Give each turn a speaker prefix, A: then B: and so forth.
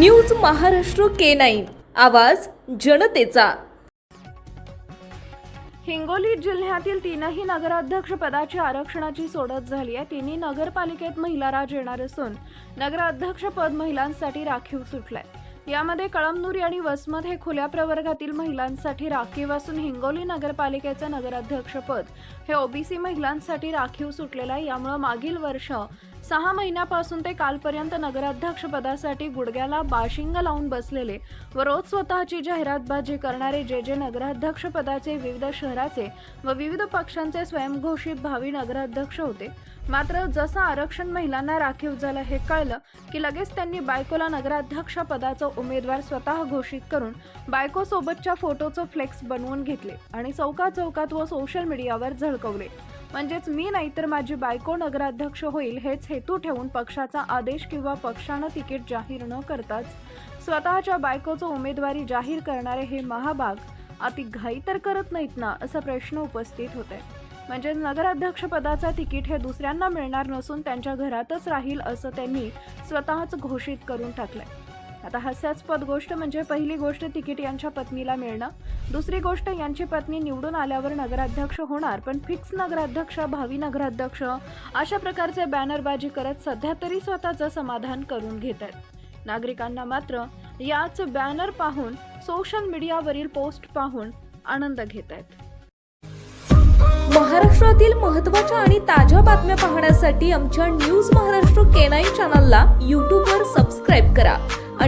A: News Maharashtra K nine. आवाज जनतेचा.
B: हिंगोली जिल्ह्यातील तीनही नगराध्यक्ष पदाची आरक्षणाची सोडत झाली आहे. तिन्ही नगरपालिकेत महिला राज येणार असून नगराध्यक्ष पद महिलांसाठी राखीव सुटलंय. यामध्ये कळमनुरी आणि वसमत हे खुल्या प्रवर्गातील महिलांसाठी राखीव असून हिंगोली नगरपालिकेचं नगराध्यक्षपद हे ओबीसी महिलांसाठी राखीव सुटलेलं आहे. यामुळे मागील वर्ष सहा महिन्यापासून ते कालपर्यंत नगराध्यक्ष पदासाठी गुडघ्याला बाशिंग लावून बसलेले व रोज स्वतःची जाहिरातबाजी करणारे जे जे नगराध्यक्ष पदाचे विविध शहराचे व विविध पक्षांचे स्वयंघोषित भावी नगराध्यक्ष होते. मात्र जसं आरक्षण महिलांना राखीव झालं हे कळलं की लगेच त्यांनी बायकोला नगराध्यक्ष पदाचा उमेदवार स्वतः घोषित करून बायकोसोबतच्या फोटोचं फ्लेक्स बनवून घेतले आणि चौका चौकात व सोशल मीडियावर झळकवले. म्हणजेच मी नाही तर माझी बायको नगराध्यक्ष होईल हेच हेतू ठेवून पक्षाचा आदेश किंवा पक्षानं तिकीट जाहीर न करताच स्वतःच्या बायकोचं उमेदवारी जाहीर करणारे हे महाभाग अति घाई तर करत नाहीत ना असा प्रश्न उपस्थित होते म्हणजे नगराध्यक्ष पदाचा तिकीट हे दुसऱ्यांना मिळणार नसून त्यांच्या घरातच राहील असं त्यांनी स्वतःच घोषित करून टाकलंय. आता हास्यास्पद गोष्ट म्हणजे पहिली गोष्ट तिकीट यांच्या पत्नीला मिळणं. दुसरी गोष्ट यांची पत्नी निवडून आल्यावर नगराध्यक्ष होणार पण फिक्स नगराध्यक्ष भावी नगराध्यक्ष अशा प्रकारचे बॅनरबाजी करत सध्या तरी स्वतःचं समाधान करून घेत आहेत. नागरिकांना मात्र याच बॅनर पाहून सोशल मीडियावरील पोस्ट पाहून आनंद घेत आहेत.
A: महाराष्ट्रातील महत्त्वाच्या आणि ताज्या बातम्या पाहण्यासाठी आमच्या न्यूज महाराष्ट्र केनाई चॅनलला यूट्यूबवर सबस्क्राईब करा.